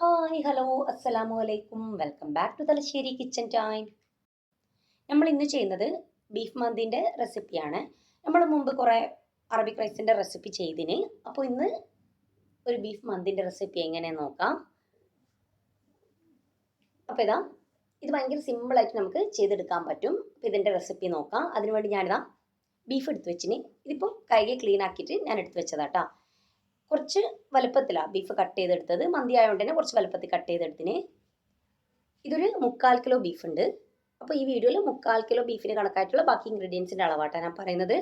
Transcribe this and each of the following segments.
Hi hello അസ്സലാമു അലൈക്കും welcome back to Thalassery kitchen time നമ്മൾ ഇന്ന് ചെയ്യുന്നത് ബീഫ് മന്തിന്റെ റെസിപ്പിയാണ് നമ്മൾ മുമ്പ് കുറേ അറബിക് റൈസിന്റെ റെസിപ്പി ചെയ്തിന്. അപ്പോൾ ഇന്ന് ഒരു ബീഫ് മന്തിന്റെ റെസിപ്പി എങ്ങനെ നോക്കാം. അപ്പോൾ ഇതാ ഇത് ഭയങ്കര സിമ്പിളായിട്ട് നമുക്ക് ചെയ്തെടുക്കാൻ പറ്റും. അപ്പോൾ ഇതിന്റെ റെസിപ്പി നോക്കാം. അതിനുവേണ്ടി ഞാനിതാ ബീഫ് എടുത്ത് വെച്ചിന്. ഇതിപ്പോൾ കൈകെ ക്ലീൻ ആക്കിയിട്ട് ഞാൻ എടുത്ത് വെച്ചതാട്ടാ കുറച്ച് വലുപ്പത്തിലാണ് ബീഫ് കട്ട് ചെയ്തെടുത്തത്. മന്തി ആയതുകൊണ്ട് തന്നെ കുറച്ച് വലുപ്പത്തിൽ കട്ട് ചെയ്തെടുത്തിന്. ഇതൊരു മുക്കാൽ കിലോ ബീഫ് ഉണ്ട്. അപ്പോൾ ഈ വീഡിയോയിൽ മുക്കാൽ കിലോ ബീഫിന് കണക്കായിട്ടുള്ള ബാക്കി ഇൻഗ്രീഡിയൻസിന്റെ അളവാട്ടാണ് ഞാൻ പറയുന്നത്.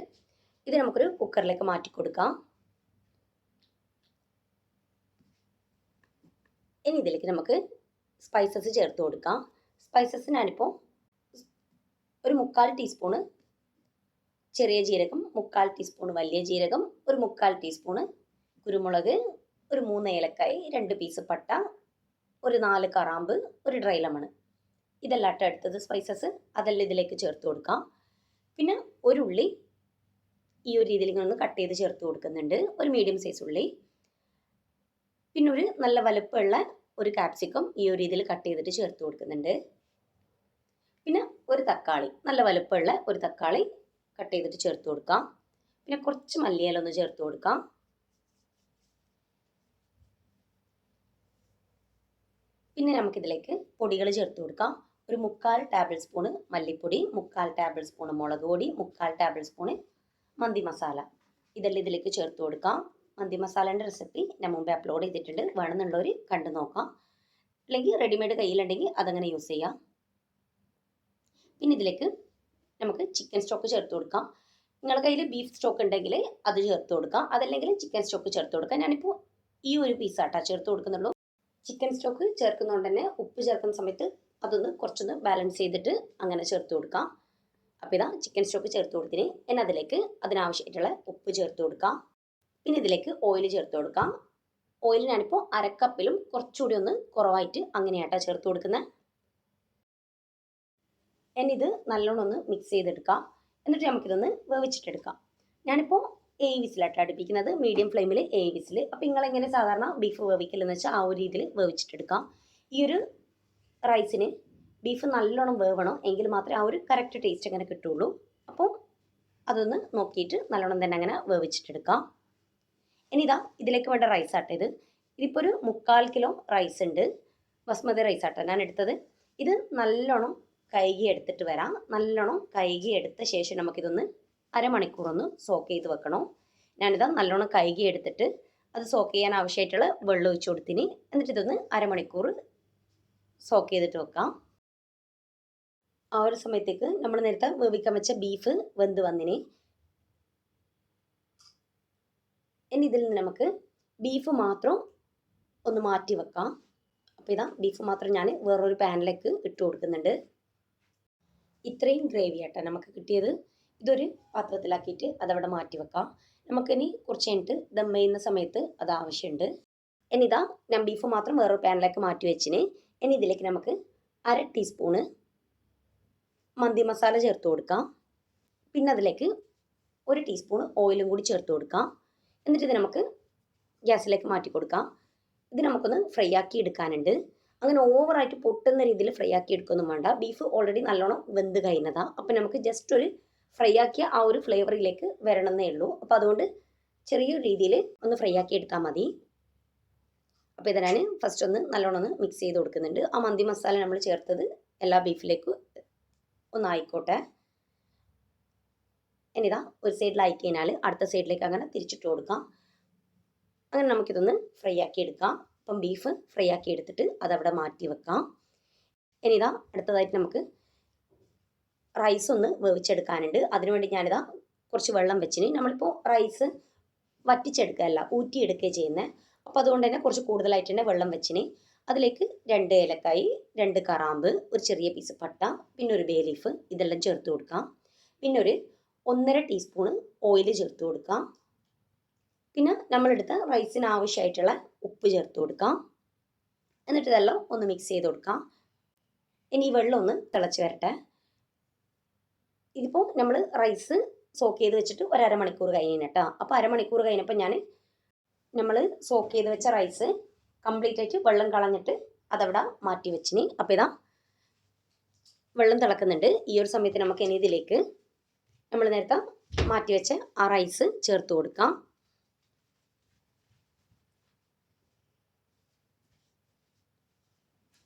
ഇത് നമുക്കൊരു കുക്കറിലേക്ക് മാറ്റി കൊടുക്കാം. ഇനി ഇതിലേക്ക് നമുക്ക് സ്പൈസസ് ചേർത്ത് കൊടുക്കാം. സ്പൈസസ് ഞാനിപ്പോൾ ഒരു മുക്കാൽ ടീസ്പൂണ് ചെറിയ ജീരകം മുക്കാൽ ടീസ്പൂൺ വലിയ ജീരകം ഒരു മുക്കാൽ ടീസ്പൂണ് കുരുമുളക് ഒരു മൂന്ന് ഏലക്കായ് രണ്ട് പീസ് പട്ട ഒരു നാല് കറാമ്പ് ഒരു ഡ്രൈ ലെമൺ ഇതെല്ലാം ഇട്ട് എടുത്തത് സ്പൈസസ് അതെല്ലാം ഇതിലേക്ക് ചേർത്ത് കൊടുക്കാം. പിന്നെ ഒരു ഉള്ളി ഈ ഒരു രീതിയിൽ ഇങ്ങനെ കട്ട് ചെയ്ത് ചേർത്ത് കൊടുക്കുന്നുണ്ട്. ഒരു മീഡിയം സൈസ് ഉള്ളി. പിന്നെ ഒരു നല്ല വലുപ്പമുള്ള ഒരു കാപ്സിക്കം ഈ ഒരു രീതിയിൽ കട്ട് ചെയ്തിട്ട് ചേർത്ത് കൊടുക്കുന്നുണ്ട്. പിന്നെ ഒരു തക്കാളി നല്ല വലുപ്പമുള്ള ഒരു തക്കാളി കട്ട് ചെയ്തിട്ട് ചേർത്ത് കൊടുക്കാം. പിന്നെ കുറച്ച് മല്ലിയില ഒന്ന് ചേർത്ത് കൊടുക്കാം. പിന്നെ നമുക്കിതിലേക്ക് പൊടികൾ ചേർത്ത് കൊടുക്കാം. ഒരു മുക്കാൽ ടേബിൾ സ്പൂണ് മല്ലിപ്പൊടി മുക്കാൽ ടേബിൾ സ്പൂണ് മുളക് പൊടി മുക്കാൽ ടേബിൾ സ്പൂണ് മന്തി മസാല. ഇതെല്ലാം ഇതിലേക്ക് ചേർത്ത് കൊടുക്കാം. മന്തി മസാലേന്റെ റെസിപ്പി ഞാൻ മുമ്പേ അപ്ലോഡ് ചെയ്തിട്ടുണ്ട്. വേണമെന്നുള്ളവർ കണ്ടു നോക്കാം. അല്ലെങ്കിൽ റെഡിമെയ്ഡ് കയ്യിലുണ്ടെങ്കിൽ അതങ്ങനെ യൂസ് ചെയ്യാം. പിന്നെ ഇതിലേക്ക് നമുക്ക് ചിക്കൻ സ്റ്റോക്ക് ചേർത്ത് കൊടുക്കാം. നിങ്ങളുടെ കയ്യിൽ ബീഫ് സ്റ്റോക്ക് ഉണ്ടെങ്കിൽ അത് ചേർത്ത് കൊടുക്കാം. അതല്ലെങ്കിൽ ചിക്കൻ സ്റ്റോക്ക് ചേർത്ത് കൊടുക്കാം. ഞാനിപ്പോൾ ഈ ഒരു പീസ് പീസാട്ടാ ചേർത്ത് കൊടുക്കുന്നുള്ളൂ. ചിക്കൻ സ്റ്റോക്ക് ചേർക്കുന്നതുകൊണ്ട് തന്നെ ഉപ്പ് ചേർക്കുന്ന സമയത്ത് അതൊന്ന് കുറച്ചൊന്ന് ബാലൻസ് ചെയ്തിട്ട് അങ്ങനെ ചേർത്ത് കൊടുക്കാം. അപ്പോൾ ഇതാ ചിക്കൻ സ്റ്റോക്ക് ചേർത്ത് കൊടുത്തിന്. എന്നെ അതിലേക്ക് അതിനാവശ്യമായിട്ടുള്ള ഉപ്പ് ചേർത്ത് കൊടുക്കാം. പിന്നെ ഇതിലേക്ക് ഓയിൽ ചേർത്ത് കൊടുക്കാം. ഓയിൽ ഞാനിപ്പോൾ അരക്കപ്പിലും കുറച്ചുകൂടി ഒന്ന് കുറവായിട്ട് അങ്ങനെയാട്ടാ ചേർത്ത് കൊടുക്കുന്നത് എന്നിത് നല്ലോണം ഒന്ന് മിക്സ് ചെയ്തെടുക്കാം. എന്നിട്ട് നമുക്കിതൊന്ന് വേവിച്ചിട്ടെടുക്കാം. ഞാനിപ്പോൾ ഏഴ് വിസിലായിട്ട് അടുപ്പിക്കുന്നത്. മീഡിയം ഫ്ലെയിമിൽ ഏഴ് വിസിൽ അപ്പോൾ നിങ്ങളെങ്ങനെ സാധാരണ ബീഫ് വേവിക്കലെന്ന് വെച്ചാൽ ആ ഒരു രീതിയിൽ വേവിച്ചിട്ടെടുക്കാം. ഈ ഒരു റൈസിന് ബീഫ് നല്ലോണം വേവണം. എങ്കിൽ മാത്രമേ ആ ഒരു കറക്റ്റ് ടേസ്റ്റ് അങ്ങനെ കിട്ടുള്ളൂ. അപ്പോൾ അതൊന്ന് നോക്കിയിട്ട് നല്ലോണം തന്നെ അങ്ങനെ വേവിച്ചിട്ടെടുക്കാം. ഇനി ഇതാ ഇതിലേക്ക് വേണ്ട റൈസ് ആട്ടെ ഇത്. ഇതിപ്പോൾ ഒരു മുക്കാൽ കിലോ റൈസ് ഉണ്ട്. ബസ്മതി റൈസ് ആട്ടോ ഞാൻ എടുത്തത്. ഇത് നല്ലോണം കഴുകി എടുത്തിട്ട് വരാം. നല്ലോണം കഴുകി എടുത്ത ശേഷം നമുക്കിതൊന്ന് അരമണിക്കൂർ ഒന്ന് സോക്ക് ചെയ്ത് വെക്കണം. ഞാനിതാ നല്ലോണം കഴുകി എടുത്തിട്ട് അത് സോക്ക് ചെയ്യാൻ ആവശ്യമായിട്ടുള്ള വെള്ളം ഒഴിച്ചു കൊടുത്തിന്. എന്നിട്ട് ഇതൊന്ന് അരമണിക്കൂർ സോക്ക് ചെയ്തിട്ട് വെക്കാം. ആ ഒരു സമയത്തേക്ക് നമ്മൾ നേരത്തെ വേവിക്കാൻ വെച്ച ബീഫ് വെന്ത് വന്നിന്. ഇനി ഇതിൽ നിന്ന് നമുക്ക് ബീഫ് മാത്രം ഒന്ന് മാറ്റി വെക്കാം. അപ്പോൾ ഇതാ ബീഫ് മാത്രം ഞാൻ വേറൊരു പാനിലേക്ക് ഇട്ട് കൊടുക്കുന്നുണ്ട്. ഇത്രയും ഗ്രേവി ആട്ടോ നമുക്ക് കിട്ടിയത്. ഇതൊരു പാത്രത്തിലാക്കിയിട്ട് അതവിടെ മാറ്റി വെക്കാം നമുക്കിനി കുറച്ച് കഴിഞ്ഞിട്ട് ദം ചെയ്യുന്ന സമയത്ത് അത് ആവശ്യമുണ്ട്. ഇനിതാ ഞാൻ ബീഫ് മാത്രം വേറൊരു പാനിലേക്ക് മാറ്റി വെച്ചിന്. ഇനി ഇതിലേക്ക് നമുക്ക് അര ടീസ്പൂണ് മന്തി മസാല ചേർത്ത് കൊടുക്കാം. പിന്നെ അതിലേക്ക് ഒരു ടീസ്പൂൺ ഓയിലും കൂടി ചേർത്ത് കൊടുക്കാം. എന്നിട്ട് ഇത് നമുക്ക് ഗ്യാസിലേക്ക് മാറ്റി കൊടുക്കാം. ഇത് നമുക്കൊന്ന് ഫ്രൈ ആക്കി എടുക്കാനുണ്ട്. അങ്ങനെ ഓവറായിട്ട് പൊട്ടുന്ന രീതിയിൽ ഫ്രൈ ആക്കി എടുക്കൊന്നും വേണ്ട. ബീഫ് ഓൾറെഡി നല്ലോണം വെന്ത് കഴിഞ്ഞതാണ് അപ്പം നമുക്ക് ജസ്റ്റ് ഒരു ഫ്രൈ ആക്കിയ ആ ഒരു ഫ്ലേവറിലേക്ക് വരണമെന്നേ ഉള്ളൂ. അപ്പോൾ അതുകൊണ്ട് ചെറിയൊരു രീതിയിൽ ഒന്ന് ഫ്രൈ ആക്കി എടുത്താൽ മതി. അപ്പോൾ ഇത് ഞാൻ ഫസ്റ്റ് ഒന്ന് നല്ലോണം ഒന്ന് മിക്സ് ചെയ്ത് കൊടുക്കുന്നുണ്ട്. ആ മന്തി മസാല നമ്മൾ ചേർത്തത് എല്ലാ ബീഫിലേക്കും ഒന്ന് ആയിക്കോട്ടെ ഇനിതാ ഒരു സൈഡിലായി കഴിഞ്ഞാൽ അടുത്ത സൈഡിലേക്ക് അങ്ങനെ തിരിച്ചിട്ട് കൊടുക്കാം. അങ്ങനെ നമുക്കിതൊന്ന് ഫ്രൈ ആക്കി എടുക്കാം. അപ്പം ബീഫ് ഫ്രൈ ആക്കി എടുത്തിട്ട് അതവിടെ മാറ്റി വെക്കാം. ഇനിതാ അടുത്തതായിട്ട് നമുക്ക് റൈസ് ഒന്ന് വേവിച്ചെടുക്കാനുണ്ട്. അതിനുവേണ്ടി ഞാനിതാ കുറച്ച് വെള്ളം വെച്ചിന്. നമ്മളിപ്പോൾ റൈസ് വറ്റിച്ചെടുക്കുകയല്ല ഊറ്റിയെടുക്കുകയാണ് ചെയ്യുന്നത് അപ്പോൾ അതുകൊണ്ട് തന്നെ കുറച്ച് കൂടുതലായിട്ട് തന്നെ വെള്ളം വെച്ചിന്. അതിലേക്ക് രണ്ട് ഏലക്കായി രണ്ട് കറാമ്പ് ഒരു ചെറിയ പീസ് പട്ട പിന്നെ ഒരു ബേ ലീഫ് ഇതെല്ലാം ചേർത്ത് കൊടുക്കാം. പിന്നെ ഒരു ഒന്നര ടീസ്പൂണ് ഓയിൽ ചേർത്ത് കൊടുക്കാം. പിന്നെ നമ്മളെടുത്ത റൈസിന് ആവശ്യമായിട്ടുള്ള ഉപ്പ് ചേർത്ത് കൊടുക്കാം. എന്നിട്ട് ഇതെല്ലാം ഒന്ന് മിക്സ് ചെയ്ത് കൊടുക്കാം. ഇനി ഈ വെള്ളം ഒന്ന് തിളച്ച് വരട്ടെ. ഇതിപ്പോൾ നമ്മൾ റൈസ് സോക്ക് ചെയ്ത് വെച്ചിട്ട് ഒരു അരമണിക്കൂർ കഴിഞ്ഞു കേട്ടോ അപ്പോൾ അരമണിക്കൂർ കഴിഞ്ഞപ്പോൾ ഞാൻ നമ്മൾ സോക്ക് ചെയ്ത് വെച്ച റൈസ് കംപ്ലീറ്റ് ആയിട്ട് വെള്ളം കളഞ്ഞിട്ട് അതവിടെ മാറ്റി വെച്ചിന്. അപ്പോൾ ഇതാ വെള്ളം തിളക്കുന്നുണ്ട്. ഈ ഒരു സമയത്ത് നമുക്ക് ഇനി ഇതിലേക്ക് നമ്മൾ നേരത്തെ മാറ്റി വെച്ച ആ റൈസ് ചേർത്ത് കൊടുക്കാം.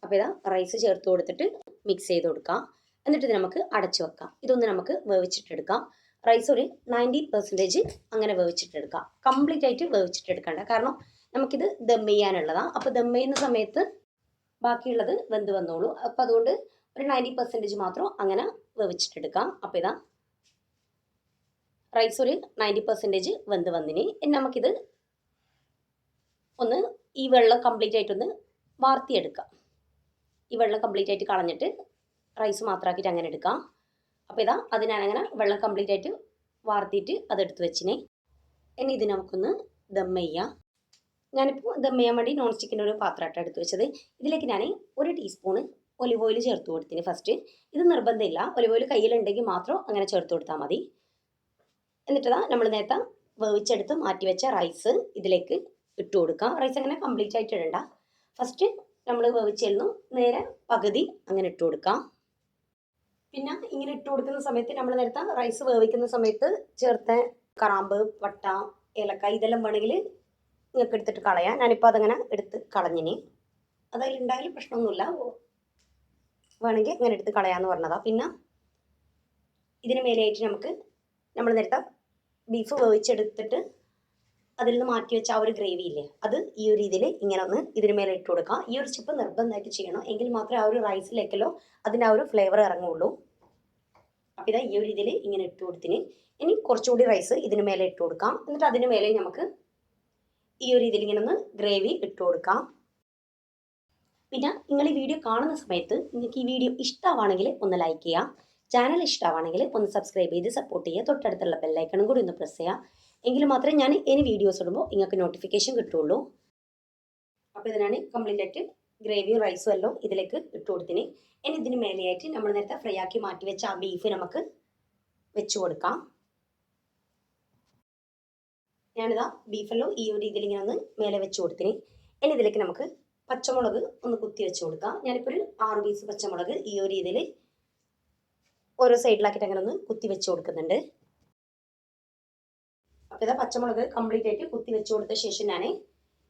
അപ്പോൾ ഇതാ റൈസ് ചേർത്ത് കൊടുത്തിട്ട് മിക്സ് ചെയ്ത് കൊടുക്കാം. എന്നിട്ട് ഇത് നമുക്ക് അടച്ചു വെക്കാം. ഇതൊന്ന് നമുക്ക് വേവിച്ചിട്ടെടുക്കാം. റൈസ് ഒരു നയന്റി പെർസെന്റേജ് അങ്ങനെ വേവിച്ചിട്ടെടുക്കാം. കംപ്ലീറ്റ് ആയിട്ട് വേവിച്ചിട്ടെടുക്കണ്ട. കാരണം നമുക്കിത് ദം ചെയ്യാനുള്ളതാണ് അപ്പോൾ ദം ചെയ്യുന്ന സമയത്ത് ബാക്കിയുള്ളത് വെന്ത് വന്നോളൂ. അപ്പോൾ അതുകൊണ്ട് ഒരു നയന്റി പെർസെന്റേജ് മാത്രം അങ്ങനെ വേവിച്ചിട്ടെടുക്കാം. അപ്പോൾ ഇതാ. റൈസ് ഒരു നയന്റി പെർസെന്റേജ് വെന്ത് വന്നിന്. നമുക്കിത് ഒന്ന് ഈ വെള്ളം കംപ്ലീറ്റ് ആയിട്ടൊന്ന് വാർത്തിയെടുക്കാം. ഈ വെള്ളം കംപ്ലീറ്റ് ആയിട്ട് കളഞ്ഞിട്ട് റൈസ് മാത്രമാക്കിയിട്ട് അങ്ങനെ എടുക്കാം. അപ്പോൾ ഇതാ അതിനാണങ്ങനെ വെള്ളം കംപ്ലീറ്റ് ആയിട്ട് വാർത്തിയിട്ട് അതെടുത്ത് വെച്ചിനെ. ഇനി ഇത് നമുക്കൊന്ന് ദം ചെയ്യാം. ഞാനിപ്പോൾ ദം ചെയ്യാൻ വേണ്ടി നോൺ സ്റ്റിക്കിന്റെ ഒരു പാത്രമായിട്ട് എടുത്ത് വെച്ചത്. ഇതിലേക്ക് ഞാൻ ഒരു ടീസ്പൂണ് ഒലിവ് ഓയിൽ ചേർത്ത് കൊടുത്തിന് ഫസ്റ്റ് ഇത് നിർബന്ധമില്ല. ഒലിവ് ഓയിൽ കയ്യിലുണ്ടെങ്കിൽ മാത്രം അങ്ങനെ ചേർത്ത് കൊടുത്താൽ മതി. എന്നിട്ടതാ നമ്മൾ നേരത്തെ വേവിച്ചെടുത്ത് മാറ്റി വെച്ച റൈസ് ഇതിലേക്ക് ഇട്ട് കൊടുക്കാം. റൈസ് അങ്ങനെ കംപ്ലീറ്റ് ആയിട്ട് ഇടണ്ട. ഫസ്റ്റ് നമ്മൾ വേവിച്ചിരുന്നു നേരെ പകുതി അങ്ങനെ ഇട്ട് കൊടുക്കാം. പിന്നെ ഇങ്ങനെ ഇട്ട് കൊടുക്കുന്ന സമയത്ത് നമ്മൾ നേരത്തെ റൈസ് വേവിക്കുന്ന സമയത്ത് ചേർത്ത കറാമ്പ് വട്ട ഏലക്ക ഇതെല്ലാം വേണമെങ്കിൽ നിങ്ങൾക്ക് എടുത്തിട്ട് കളയാം. ഞാനിപ്പോൾ അതങ്ങനെ എടുത്ത് കളഞ്ഞിനി. അതിലുണ്ടായാലും പ്രശ്നമൊന്നുമില്ല. വേണമെങ്കിൽ അങ്ങനെ എടുത്ത് കളയാമെന്ന് പറഞ്ഞതാണ് പിന്നെ ഇതിന് മേലെയായിട്ട് നമുക്ക് നമ്മൾ നേരത്തെ ബീഫ് വേവിച്ചെടുത്തിട്ട് അതിൽ നിന്ന് മാറ്റി വെച്ച ആ ഒരു ഗ്രേവി ഇല്ലേ? അത് ഈ ഒരു രീതിയിൽ ഇങ്ങനെ ഒന്ന് ഇതിന് മേലെ ഇട്ട് കൊടുക്കാം. ഈ ഒരു ചിപ്പ് നിർബന്ധമായിട്ട് ചെയ്യണം. എങ്കിൽ മാത്രമേ ആ ഒരു റൈസിലേക്കല്ലോ അതിന്റെ ആ ഒരു ഫ്ലേവർ ഇറങ്ങുള്ളൂ. അപ്പോൾ ഇതാ ഈ ഒരു രീതിയിൽ ഇങ്ങനെ ഇട്ട് കൊടുത്തിന്. ഇനി കുറച്ചുകൂടി റൈസ് ഇതിന് മേലെ ഇട്ട് കൊടുക്കാം. എന്നിട്ട് അതിന് മേലെ നമുക്ക് ഈ ഒരു രീതിയിൽ ഇങ്ങനെ ഒന്ന് ഗ്രേവി ഇട്ട് കൊടുക്കാം. പിന്നെ നിങ്ങൾ ഈ വീഡിയോ കാണുന്ന സമയത്ത് നിങ്ങൾക്ക് ഈ വീഡിയോ ഇഷ്ടമാണെങ്കിൽ ഒന്ന് ലൈക്ക് ചെയ്യാം ചാനൽ ഇഷ്ടമാണെങ്കിൽ ഒന്ന് സബ്സ്ക്രൈബ് ചെയ്ത് സപ്പോർട്ട് ചെയ്യുക. തൊട്ടടുത്തുള്ള ബെല്ലൈക്കണും കൂടി ഒന്ന് പ്രസ് ചെയ്യുക. എങ്കിൽ മാത്രമേ ഞാൻ ഇനി വീഡിയോസ് ഇടുമ്പോൾ നിങ്ങൾക്ക് നോട്ടിഫിക്കേഷൻ കിട്ടുള്ളൂ. അപ്പോൾ ഇതിനാണ് കംപ്ലീറ്റ് ആയിട്ട് ഗ്രേവിയും റൈസും എല്ലാം ഇതിലേക്ക് ഇട്ട് കൊടുത്തിന്. ഇനി ഇതിന് മേലെയായിട്ട് നമ്മൾ നേരത്തെ ഫ്രൈ ആക്കി മാറ്റി വെച്ച ആ ബീഫ് നമുക്ക് വെച്ച് കൊടുക്കാം. ഞാനിതാ ബീഫെല്ലാം ഈ ഒരു രീതിയിൽ ഇങ്ങനെ ഒന്ന് മേലെ വെച്ച് കൊടുത്തിന്. ഇനി ഇതിലേക്ക് നമുക്ക് പച്ചമുളക് ഒന്ന് കുത്തി വെച്ച് കൊടുക്കാം. ഞാനിപ്പോൾ ഒരു ആറ് പീസ് പച്ചമുളക് ഈ ഒരു രീതിയിൽ ഓരോ സൈഡിലാക്കിയിട്ട് അങ്ങനെ ഒന്ന് കുത്തി വെച്ച് കൊടുക്കുന്നുണ്ട്. അപ്പോൾ പച്ചമുളക് കംപ്ലീറ്റ് ആയിട്ട് കുത്തി വെച്ച് കൊടുത്ത ശേഷം ഞാൻ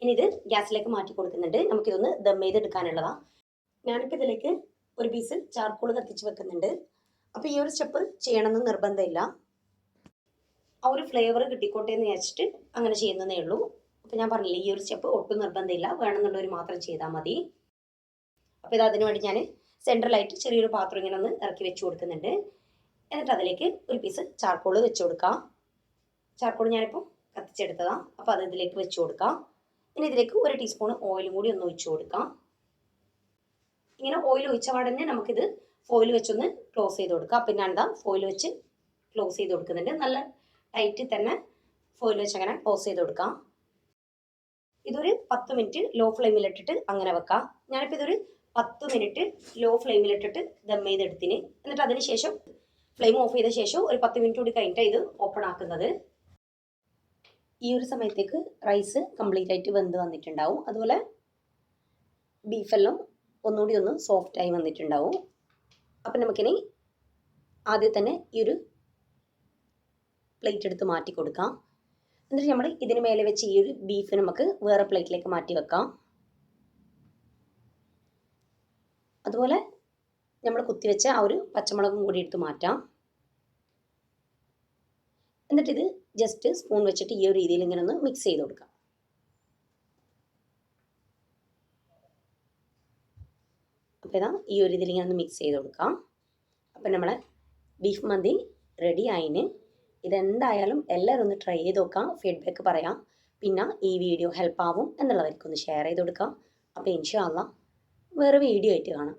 ഇനി ഇത് ഗ്യാസിലേക്ക് മാറ്റി കൊടുക്കുന്നുണ്ട്. നമുക്കിതൊന്ന് ദം ചെയ്ത് ചെയ്തെടുക്കാനുള്ളതാണ് ഞാനിപ്പോൾ ഇതിലേക്ക് ഒരു പീസ് ചാർക്കോൾ കത്തിച്ച് വെക്കുന്നുണ്ട്. അപ്പോൾ ഈ ഒരു സ്റ്റെപ്പ് ചെയ്യണമെന്ന് നിർബന്ധമില്ല. ആ ഒരു ഫ്ലേവർ കിട്ടിക്കോട്ടെ എന്ന് വിചാരിച്ചിട്ട് അങ്ങനെ ചെയ്യുന്നതേ ഉള്ളൂ. അപ്പോൾ ഞാൻ പറഞ്ഞില്ലേ ഈ ഒരു സ്റ്റെപ്പ് ഒട്ടും നിർബന്ധമില്ല. വേണമെന്നുള്ളവർ മാത്രം ചെയ്താൽ മതി. അപ്പോൾ ഇത് അതിന് വേണ്ടി ഞാൻ സെൻട്രലായിട്ട് ചെറിയൊരു പാത്രം ഇങ്ങനെ ഒന്ന് ഇറക്കി വെച്ച് കൊടുക്കുന്നുണ്ട്. എന്നിട്ട് അതിലേക്ക് ഒരു പീസ് ചാർക്കോൾ വെച്ച് കൊടുക്കാം. ചാർക്കോൾ ഞാനിപ്പോൾ കത്തിച്ചെടുത്തതാണ് അപ്പോൾ അത് ഇതിലേക്ക് വെച്ച് കൊടുക്കാം. ഇനി ഇതിലേക്ക് ഒരു ടീസ്പൂൺ ഓയിലും കൂടി ഒന്ന് ഒഴിച്ചു കൊടുക്കാം. ഇങ്ങനെ ഓയിൽ ഒഴിച്ച പാടന്നെ നമുക്കിത് ഫോയിൽ വെച്ചൊന്ന് ക്ലോസ് ചെയ്ത് കൊടുക്കാം. പിന്നെ എന്താ? ഫോയിൽ വെച്ച് ക്ലോസ് ചെയ്ത് കൊടുക്കുന്നുണ്ട്. നല്ല ടൈറ്റിൽ തന്നെ ഫോയിൽ വെച്ച് അങ്ങനെ ക്ലോസ് ചെയ്ത് കൊടുക്കാം. ഇതൊരു പത്ത് മിനിറ്റ് ലോ ഫ്ലെയിമിലിട്ടിട്ട് അങ്ങനെ വെക്കാം. ഞാനിപ്പോൾ ഇതൊരു പത്ത് മിനിറ്റ് ലോ ഫ്ലെയിമിലിട്ടിട്ട് ദം ചെയ്തെടുത്തിന്. എന്നിട്ട് അതിന് ശേഷം ഫ്ലെയിം ഓഫ് ചെയ്ത ശേഷം ഒരു പത്ത് മിനിറ്റ് കൂടി കഴിഞ്ഞിട്ട് ഇത് ഓപ്പൺ ആക്കുന്നത്. ഈ ഒരു സമയത്തേക്ക് റൈസ് കംപ്ലീറ്റ് ആയിട്ട് വെന്ത് വന്നിട്ടുണ്ടാവും. അതുപോലെ ബീഫെല്ലാം ഒന്നുകൂടി ഒന്ന് സോഫ്റ്റായി വന്നിട്ടുണ്ടാവും. അപ്പം നമുക്കിനി ആദ്യം തന്നെ ഈ ഒരു പ്ലേറ്റ് എടുത്ത് മാറ്റി കൊടുക്കാം. എന്നിട്ട് നമ്മൾ ഇതിന് മേലെ വെച്ച് ഈ ഒരു ബീഫ് നമുക്ക് വേറെ പ്ലേറ്റിലേക്ക് മാറ്റി വെക്കാം. അതുപോലെ നമ്മൾ കുത്തിവെച്ച ആ ഒരു പച്ചമുളകും കൂടി എടുത്ത് മാറ്റാം. എന്നിട്ടിത് ജസ്റ്റ് സ്പൂൺ വെച്ചിട്ട് ഈ ഒരു രീതിയിൽ ഇങ്ങനെ ഒന്ന് മിക്സ് ചെയ്ത് കൊടുക്കാം. അപ്പോൾ ഇതാ ഈ ഒരു രീതിയിൽ ഇങ്ങനെ ഒന്ന് മിക്സ് ചെയ്ത് കൊടുക്കാം. അപ്പം നമ്മളെ ബീഫ് മന്തി റെഡി ആയിന്. ഇതെന്തായാലും എല്ലാവരും ഒന്ന് ട്രൈ ചെയ്ത് നോക്കാം. ഫീഡ്ബാക്ക് പറയാം. പിന്നെ ഈ വീഡിയോ ഹെൽപ്പ് ആവും എന്നുള്ളവർക്കൊന്ന് ഷെയർ ചെയ്ത് കൊടുക്കാം. അപ്പോൾ ഇൻഷാല്ല വേറെ വീഡിയോ ആയിട്ട് കാണാം.